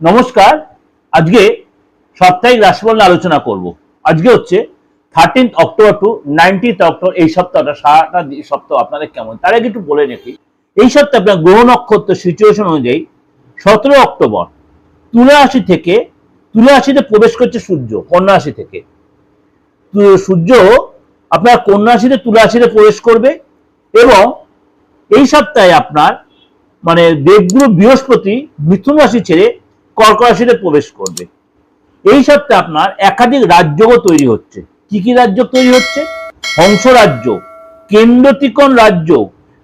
নমস্কার, আজকে সাপ্তাহিক রাশিফল আলোচনা করব। আজকে হচ্ছে thirteenth October to nineteenth October এই সপ্তাহটা, সারাটা সপ্তাহ আপনাদের কেমন? তার আগে একটু বলে রাখি, এই সপ্তাহে আপনার গ্রহ নক্ষত্র সিচুয়েশন অনুযায়ী সতেরো অক্টোবর তুলা থেকে, তুলা রাশিতে প্রবেশ করছে সূর্য, কন্যা থেকে। সূর্য আপনার কন্যা রাশিতে প্রবেশ করবে এবং এই সপ্তাহে আপনার মানে দেবগুরু বৃহস্পতি মিথুন রাশি ছেড়ে কর্ক রাশিতে প্রবেশ করবে। এই সপ্তাহে আপনার একাধিক রাজ্যও তৈরি হচ্ছে। কি কি রাজ্য তৈরি হচ্ছে? হংস রাজ্য কেন্দ্রতিকন রাজ্য,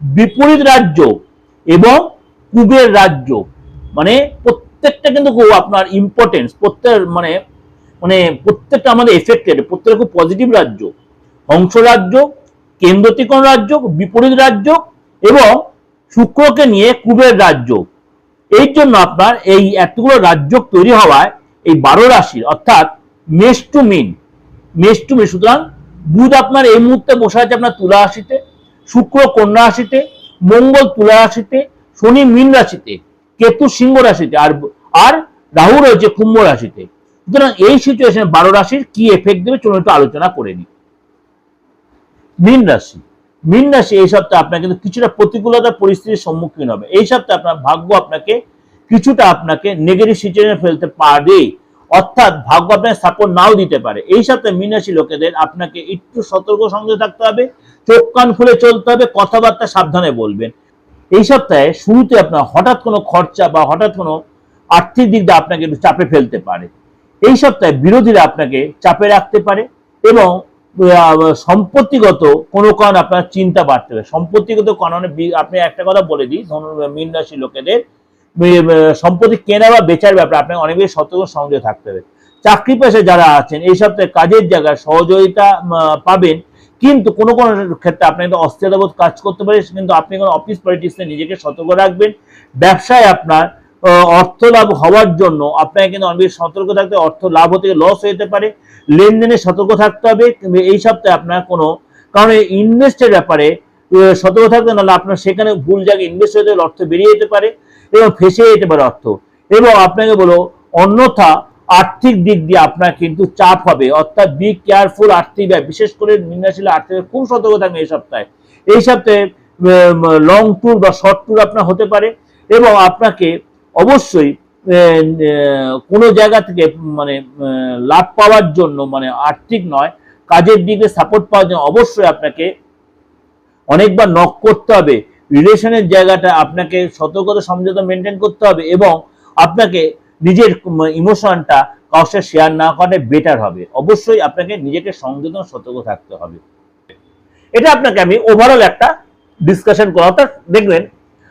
বিপরীত রাজ্য এবং কুবের রাজ্য। মানে প্রত্যেকটা কিন্তু আপনার ইম্পর্টেন্স প্রত্যেক মানে মানে প্রত্যেকটা আমাদের এফেক্টেড প্রত্যেকটা খুব পজিটিভ রাজ্য। হংস রাজ্য কেন্দ্রতিকন রাজ্য, বিপরীত রাজ্য এবং শুক্রকে নিয়ে কুবের রাজ্য। এই জন্য আপনার এই এতগুলো রাজ্য তৈরি হওয়ায় এই বারো রাশির, অর্থাৎ মেষ টু মিন, মেষ টু মিন, সুতরাং বুধ আপনার এই মুহূর্তে বসে আছে আপনার তুলা রাশিতে, শুক্র কন্যা রাশিতে, মঙ্গল তুলা রাশিতে, শনি মীন রাশিতে, কেতু সিংহ রাশিতে, আর আর রাহু রয়েছে কুম্ভ রাশিতে। সুতরাং এই সিচুয়েশনে বারো রাশির কি এফেক্ট দেবে চলুন একটু আলোচনা করে নিই। মীন রাশি মীন রাশি এই সপ্তাহে আপনার কিন্তু কিছুটা প্রতিকূলতার পরিস্থিতির সম্মুখীন হবে। এই সপ্তাহে আপনার ভাগ্য আপনাকে কিছুটা আপনাকে নেগেটিভ সিচুয়েশনে ফেলতে পারে। অর্থাৎ ভাগ্য আপনাকে সাপোর্ট নাও দিতে পারে। এই সপ্তাহে মীন রাশি লোকেদের আপনাকে একটু সতর্ক সঙ্গে থাকতে হবে, চোখ কান খুলে চলতে হবে, কথাবার্তা সাবধানে বলবেন। এই সপ্তাহে শুরুতে আপনার হঠাৎ কোনো খরচা বা হঠাৎ কোনো আর্থিক দিক দিয়ে আপনাকে একটু চাপে ফেলতে পারে। এই সপ্তাহে বিরোধীরা আপনাকে চাপে রাখতে পারে এবং সম্পত্তিগত কোনো কারণ আপনার চিন্তা বাড়তে হবে সম্পত্তিগত কারণে আপনি একটা কথা বলে দিই ধনু মীন রাশি লোকেদের সম্পত্তি কেনা বা বেচার ব্যাপারে আপনাকে অনেক বেশি সতর্ক সংযোগ থাকতে হবে। চাকরি পেশে যারা আছেন, এই সপ্তাহে কাজের জায়গায় সহযোগিতা পাবেন, কিন্তু কোনো কোনো ক্ষেত্রে আপনি একটা অস্থিরতাবোধ কাজ করতে পারে, কিন্তু আপনি কোনো অফিস পলিটিক্সে নিজেকে সতর্ক রাখবেন। ব্যবসায় আপনার অর্থ লাভ হওয়ার জন্য আপনাকে কিন্তু অনেক সতর্ক থাকতে। অর্থ লাভ হতে লস হতে পারে। লেনদেনে সতর্ক থাকতে হবে। এই সপ্তাহে আপনার কোনো, কারণ ইনভেস্টের ব্যাপারে সতর্ক থাকতে নাহলে আপনার সেখানে ভুল জায়গায় ইনভেস্ট গেলে অর্থ বেরিয়ে যেতে পারে এবং ফেসে যেতে পারে অর্থ। এবং আপনাকে বলো, অন্যথা আর্থিক দিক দিয়ে আপনার কিন্তু চাপ হবে। অর্থাৎ বি কেয়ারফুল আর্থিক ব্যয়। বিশেষ করে নির্ণয়শীল আর্থিক খুব সতর্ক থাকবে এই সপ্তাহে। এই সপ্তাহে লং ট্যুর বা শর্ট ট্যুর আপনার হতে পারে। এবং আপনাকে অবশ্যই কোনো জায়গা থেকে মানে লাভ পাওয়ার জন্য মানে আর্থিক নয়, কাজের দিকে সাপোর্ট পাওয়ার জন্য অবশ্যই আপনাকে অনেকবার নক করতে হবে। রিলেশনের জায়গাটা আপনাকে সতর্কতা, সমঝোতা মেনটেন করতে হবে এবং আপনাকে নিজের ইমোশনটা কারোর সাথে শেয়ার না করাটা বেটার হবে। অবশ্যই আপনাকে নিজেকে সংযত সতর্ক থাকতে হবে। এটা আপনাকে আমি ওভারঅল একটা ডিসকাশন করা অর্থাৎ দেখবেন।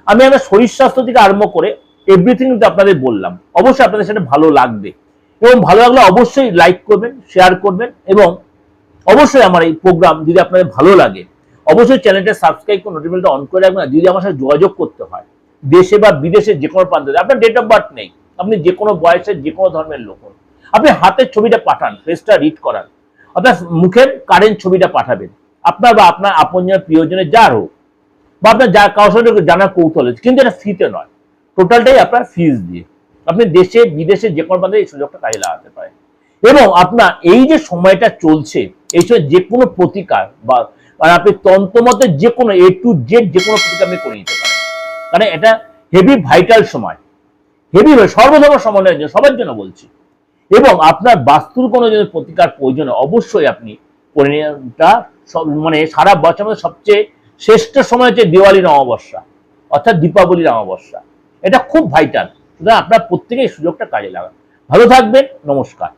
আমি আমার শরীর স্বাস্থ্য থেকে আরম্ভ করে এভরিথিং কিন্তু আপনাদের বললাম। অবশ্যই আপনাদের সেটা ভালো লাগবে। এবং ভালো লাগলে অবশ্যই লাইক করবেন শেয়ার করবেন এবং অবশ্যই আমার এই প্রোগ্রাম যদি আপনাদের ভালো লাগে, অবশ্যই চ্যানেলটা সাবস্ক্রাইব করে নোটিফিকেশনটা অন করে রাখবেন। যদি আমার সাথে যোগাযোগ করতে হয়, দেশে বা বিদেশে যে কোনো প্রান্তে, আপনার ডেট অফ বার্থ নেই। আপনি যে কোনো বয়সের যে কোনো ধর্মের লোক হন। আপনি হাতের ছবিটা পাঠান ফেসটা রিড করান। অর্থাৎ মুখের কারেন্ট ছবিটা পাঠাবেন। আপনার বা আপনার আপনজনের প্রিয়জনের, যার হোক। বা আপনার যা, কারোর সাথে জানার কৌতূহল কিন্তু এটা ফ্রিতে নয়। টোটালটাই আপনার ফিজ দিয়ে। আপনি দেশে, বিদেশে যে কোনো প্রান্তে এই সুযোগটা কাজে লাগাতে পারেন। এবং আপনার এই যে সময়টা চলছে, এই সময় যে কোনো প্রতিকার বা আপনি তন্ত্রমতে যে কোনো এ টু জেড যে কোনো প্রতিকার আপনি করে নিতে পারেন। মানে এটা হেভি ভাইটাল সময়। হেভি সর্বধর্ম সমন্বয়ের জন্য সবার জন্য বলছি। এবং আপনার বাস্তুর কোনো যদি প্রতিকার প্রয়োজন অবশ্যই আপনি সব- মানে সারা বছর মধ্যে সবচেয়ে শ্রেষ্ঠ সময় হচ্ছে দিওয়ালির অমাবস্যা, অর্থাৎ দীপাবলির অমাবস্যা। এটা খুব ভাইটাল সুতরাং আপনার প্রত্যেকেই সুযোগটা কাজে লাগান। ভালো থাকবেন নমস্কার।